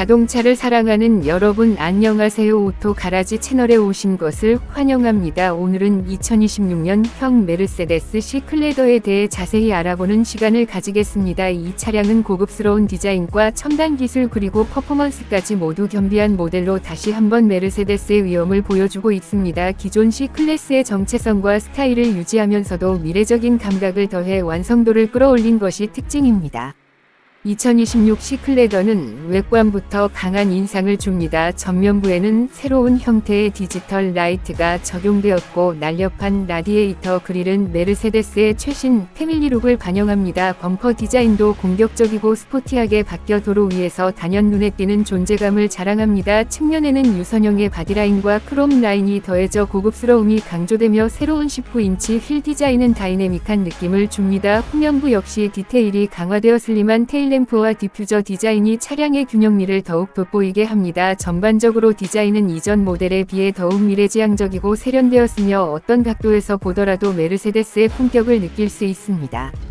자동차를 사랑하는 여러분 안녕하세요 오토 가라지 채널에 오신 것을 환영합니다. 오늘은 2026년 형 메르세데스 C클레더에 대해 자세히 알아보는 시간을 가지겠습니다. 이 차량은 고급스러운 디자인과 첨단 기술 그리고 퍼포먼스까지 모두 겸비한 모델로 다시 한번 메르세데스의 위엄을 보여주고 있습니다. 기존 C클래스의 정체성과 스타일을 유지하면서도 미래적인 감각을 더해 완성도를 끌어올린 것이 특징입니다. 2026 C클레더는 외관부터 강한 인상을 줍니다. 전면부에는 새로운 형태의 디지털 라이트가 적용되었고 날렵한 라디에이터 그릴은 메르세데스의 최신 패밀리룩을 반영합니다. 범퍼 디자인도 공격적이고 스포티하게 바뀌어 도로 위에서 단연 눈에 띄는 존재감을 자랑합니다. 측면에는 유선형의 바디라인과 크롬 라인이 더해져 고급스러움이 강조되며 새로운 19인치 휠 디자인은 다이내믹한 느낌을 줍니다. 후면부 역시 디테일이 강화되어 슬림한 테일 램프와 디퓨저 디자인이 차량의 균형미를 더욱 돋보이게 합니다. 전반적으로 디자인은 이전 모델에 비해 더욱 미래지향적이고 세련되었으며 어떤 각도에서 보더라도 메르세데스의 품격을 느낄 수 있습니다.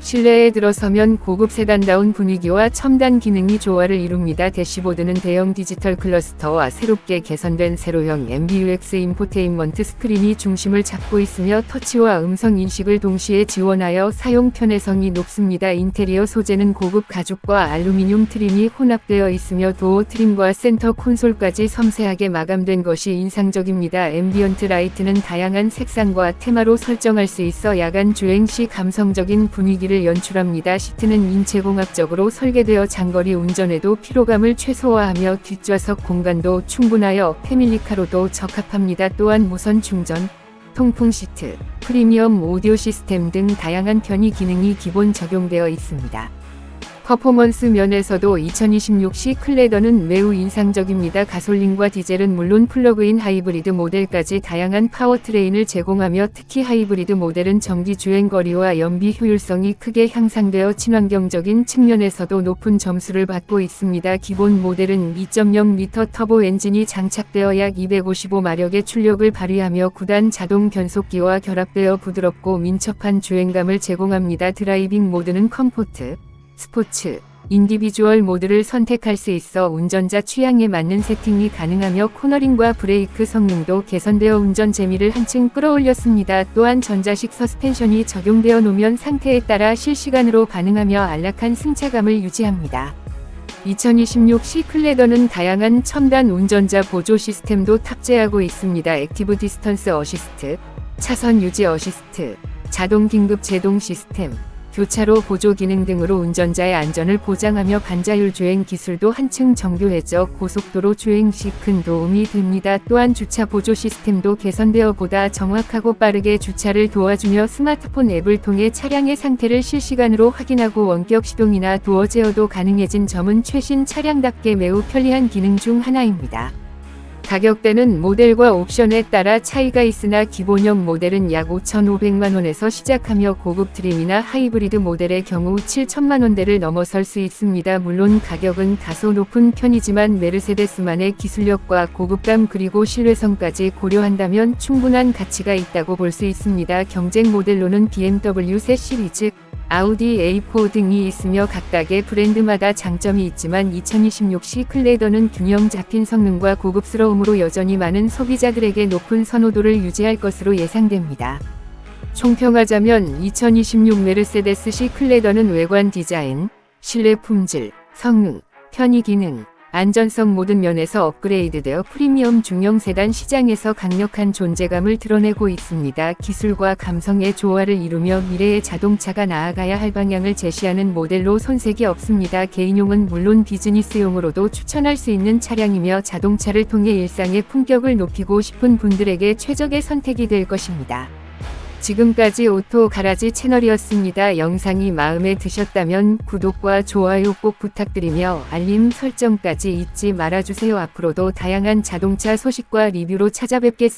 실내에 들어서면 고급 세단다운 분위기와 첨단 기능이 조화를 이룹니다. 대시보드는 대형 디지털 클러스터와 새롭게 개선된 세로형 MBUX 인포테인먼트 스크린이 중심을 잡고 있으며 터치와 음성 인식을 동시에 지원하여 사용 편의성이 높습니다. 인테리어 소재는 고급 가죽과 알루미늄 트림이 혼합되어 있으며 도어 트림과 센터 콘솔까지 섬세하게 마감된 것이 인상적입니다. 앰비언트 라이트는 다양한 색상과 테마로 설정할 수 있어 야간 주행 시 감성적인 분위기 를 연출합니다. 시트는 인체공학적으로 설계되어 장거리 운전에도 피로감을 최소화하며 뒷좌석 공간도 충분하여 패밀리카로도 적합합니다. 또한 무선 충전, 통풍 시트, 프리미엄 오디오 시스템 등 다양한 편의 기능이 기본 적용되어 있습니다. 퍼포먼스 면에서도 2026 C 클레더는 매우 인상적입니다. 가솔린과 디젤은 물론 플러그인 하이브리드 모델까지 다양한 파워트레인을 제공하며 특히 하이브리드 모델은 전기 주행 거리와 연비 효율성이 크게 향상되어 친환경적인 측면에서도 높은 점수를 받고 있습니다. 기본 모델은 2.0L 터보 엔진이 장착되어 약 255마력의 출력을 발휘하며 9단 자동 변속기와 결합되어 부드럽고 민첩한 주행감을 제공합니다. 드라이빙 모드는 컴포트, 스포츠, 인디비주얼 모드를 선택할 수 있어 운전자 취향에 맞는 세팅이 가능하며 코너링과 브레이크 성능도 개선되어 운전 재미를 한층 끌어올렸습니다. 또한 전자식 서스펜션이 적용되어 노면 상태에 따라 실시간으로 반응하며 안락한 승차감을 유지합니다. 2026 C 클레더는 다양한 첨단 운전자 보조 시스템도 탑재하고 있습니다. 액티브 디스턴스 어시스트, 차선 유지 어시스트, 자동 긴급 제동 시스템, 교차로 보조 기능 등으로 운전자의 안전을 보장하며 반자율 주행 기술도 한층 정교해져 고속도로 주행 시 큰 도움이 됩니다. 또한 주차 보조 시스템도 개선되어 보다 정확하고 빠르게 주차를 도와주며 스마트폰 앱을 통해 차량의 상태를 실시간으로 확인하고 원격 시동이나 도어 제어도 가능해진 점은 최신 차량답게 매우 편리한 기능 중 하나입니다. 가격대는 모델과 옵션에 따라 차이가 있으나 기본형 모델은 약 5,500만원에서 시작하며 고급 트림이나 하이브리드 모델의 경우 7천만원대를 넘어설 수 있습니다. 물론 가격은 다소 높은 편이지만 메르세데스만의 기술력과 고급감 그리고 신뢰성까지 고려한다면 충분한 가치가 있다고 볼 수 있습니다. 경쟁 모델로는 BMW 새 시리즈, 아우디 A4 등이 있으며 각각의 브랜드마다 장점이 있지만 2026 C 클레더는 균형 잡힌 성능과 고급스러움으로 여전히 많은 소비자들에게 높은 선호도를 유지할 것으로 예상됩니다. 총평하자면 2026 메르세데스 C 클레더는 외관 디자인, 실내 품질, 성능, 편의 기능, 안전성 모든 면에서 업그레이드되어 프리미엄 중형 세단 시장에서 강력한 존재감을 드러내고 있습니다. 기술과 감성의 조화를 이루며 미래의 자동차가 나아가야 할 방향을 제시하는 모델로 손색이 없습니다. 개인용은 물론 비즈니스용으로도 추천할 수 있는 차량이며 자동차를 통해 일상의 품격을 높이고 싶은 분들에게 최적의 선택이 될 것입니다. 지금까지 오토 가라지 채널이었습니다. 영상이 마음에 드셨다면 구독과 좋아요 꼭 부탁드리며 알림 설정까지 잊지 말아주세요. 앞으로도 다양한 자동차 소식과 리뷰로 찾아뵙겠습니다.